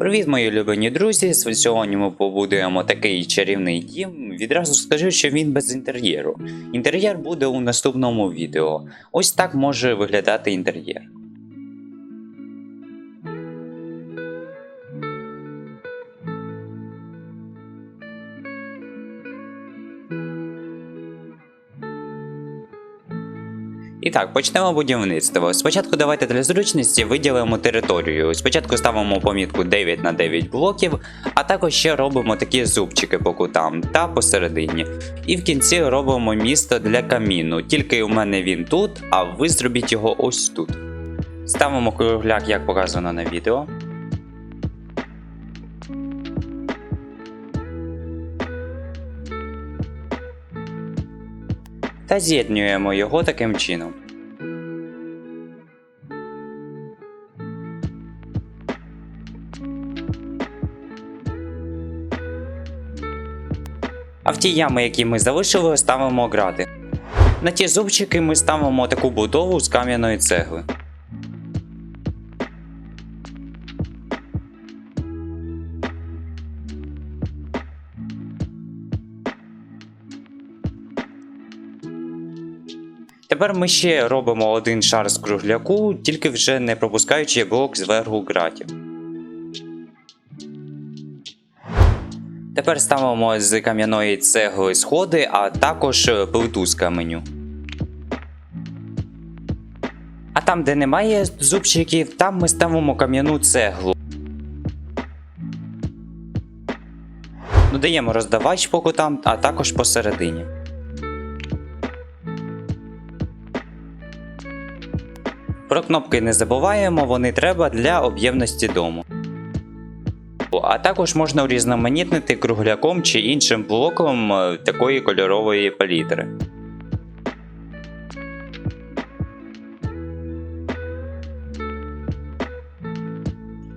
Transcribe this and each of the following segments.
Привіт, мої улюблені друзі! Сьогодні ми побудуємо такий чарівний дім. Відразу скажу, що він без інтер'єру. Інтер'єр буде у наступному відео. Ось так може виглядати інтер'єр. І так, почнемо будівництво. Спочатку давайте для зручності виділимо територію. Спочатку ставимо помітку 9 на 9 блоків, а також ще робимо такі зубчики по кутам та посередині. І в кінці робимо місто для каміну. Тільки у мене він тут, а ви зробіть його ось тут. Ставимо кругляк, як показано на відео. Та з'єднюємо його таким чином. А в ті ями, які ми залишили, ставимо грати. На ті зубчики ми ставимо таку будову з кам'яної цегли. Тепер ми ще робимо один шар з кругляку, тільки вже не пропускаючи блок зверху гратів. Тепер ставимо з кам'яної цегли сходи, а також плиту з каменю. А там, де немає зубчиків, там ми ставимо кам'яну цеглу. Додаємо роздавач по кутам, а також посередині. Про кнопки не забуваємо, вони треба для об'ємності дому. А також можна урізноманітнити кругляком чи іншим блоком е, такої кольорової палітри.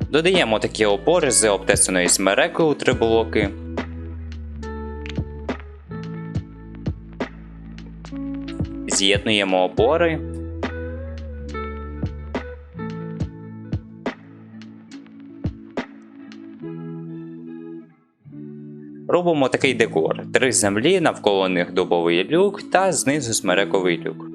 Додаємо такі опори з обтесаної смереки у три блоки. З'єднуємо опори. Робимо такий декор: три землі, навколо них дубовий люк та знизу смерековий люк.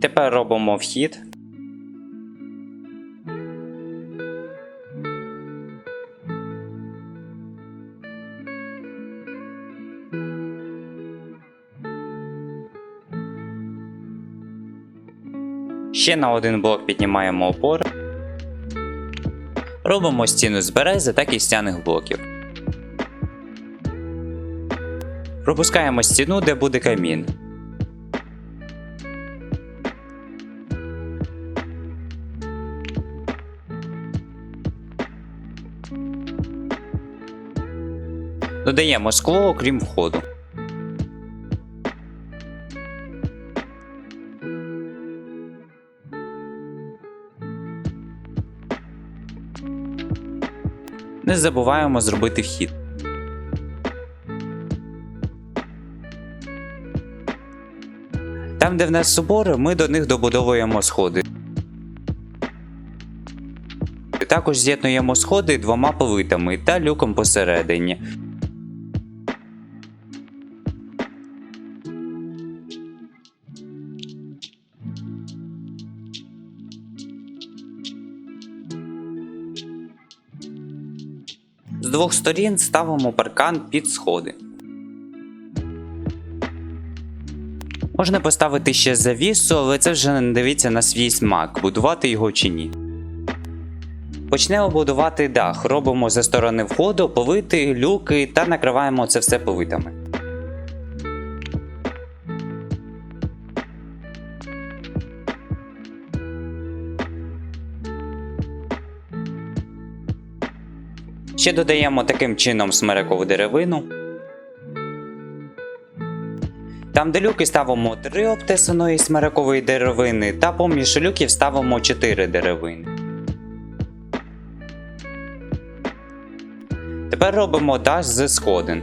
Тепер робимо вхід. Ще на один блок піднімаємо опори. Робимо стіну з берези та кістяних блоків. Пропускаємо стіну, де буде камін. Додаємо скло, окрім входу. Не забуваємо зробити вхід. Там, де в нас собори, ми до них добудовуємо сходи. Також з'єднуємо сходи двома плитами та люком посередині. З двох сторін ставимо паркан під сходи. Можна поставити ще завісу, але це вже не дивіться на свій смак, будувати його чи ні. Почнемо будувати дах. Робимо за сторони входу, повити, люки та накриваємо це все повитами. Ще додаємо таким чином смерекову деревину. Там, де люки ставимо 3 обтесаної смиракової деревини, та поміж люків ставимо 4 деревини. Тепер робимо дах з сходин.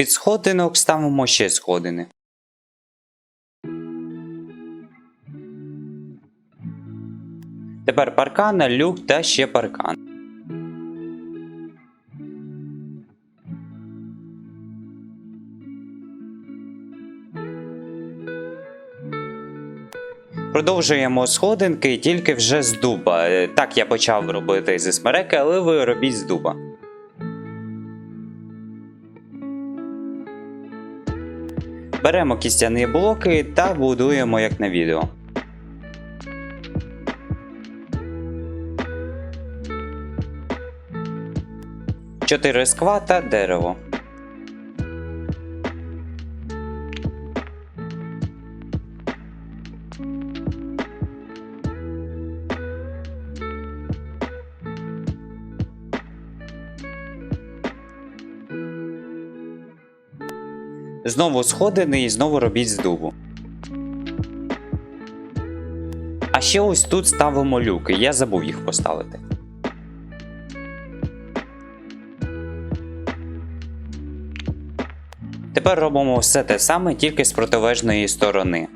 Під сходинок ставимо ще сходини. Тепер паркан, люк та ще паркан. Продовжуємо сходинки тільки вже з дуба. Е, Так я почав робити зі смереки, але ви робіть з дуба. Беремо кістяні блоки та будуємо як на відео. Чотири сква та дерево. Знову сходини і знову робіть з дубу. А ще ось тут ставимо люки, я забув їх поставити. Тепер робимо все те саме, тільки з протилежної сторони.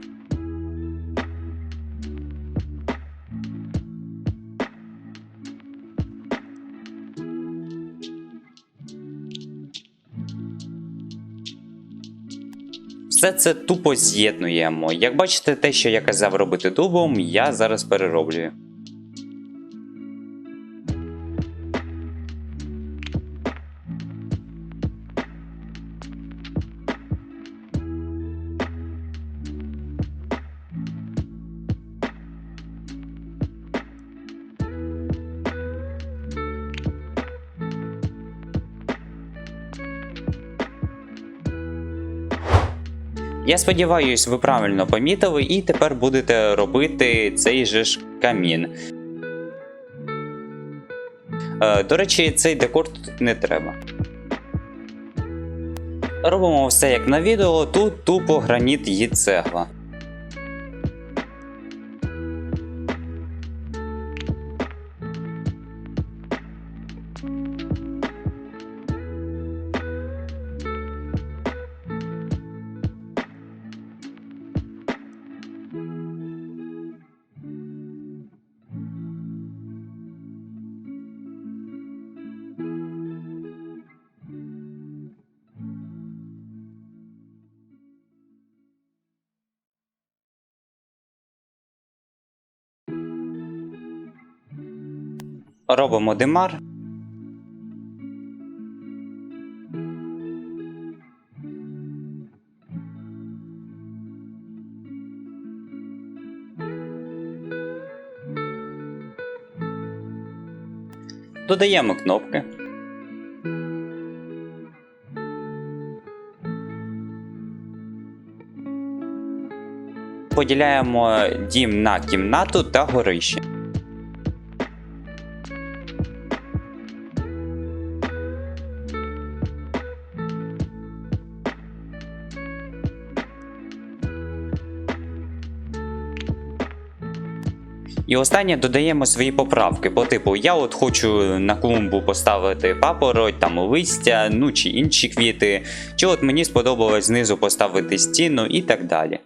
Все це тупо з'єднуємо. Як бачите, те, що я казав робити дубом, я зараз перероблюю. Я сподіваюсь, ви правильно помітили і тепер будете робити цей же ж камін. Е, До речі, цей декор тут не треба. Робимо все як на відео, тут тупо граніт і цегла. Робимо димар. Додаємо кнопки. Поділяємо дім на кімнату та горище. І останнє додаємо свої поправки. По типу, я от хочу на клумбу поставити папороть, там листя, ну чи інші квіти, чи от мені сподобалось знизу поставити стіну і так далі.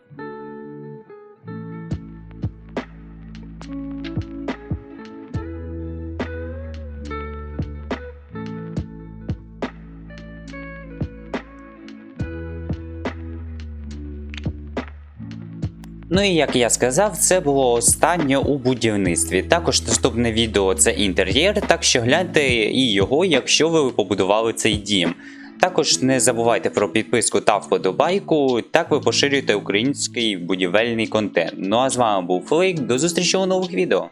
Ну і як я сказав, це було останнє у будівництві. Також наступне відео це інтер'єр, так що гляньте і його, якщо ви побудували цей дім. Також не забувайте про підписку та вподобайку, так ви поширюєте український будівельний контент. Ну а з вами був Флейк, до зустрічі у нових відео.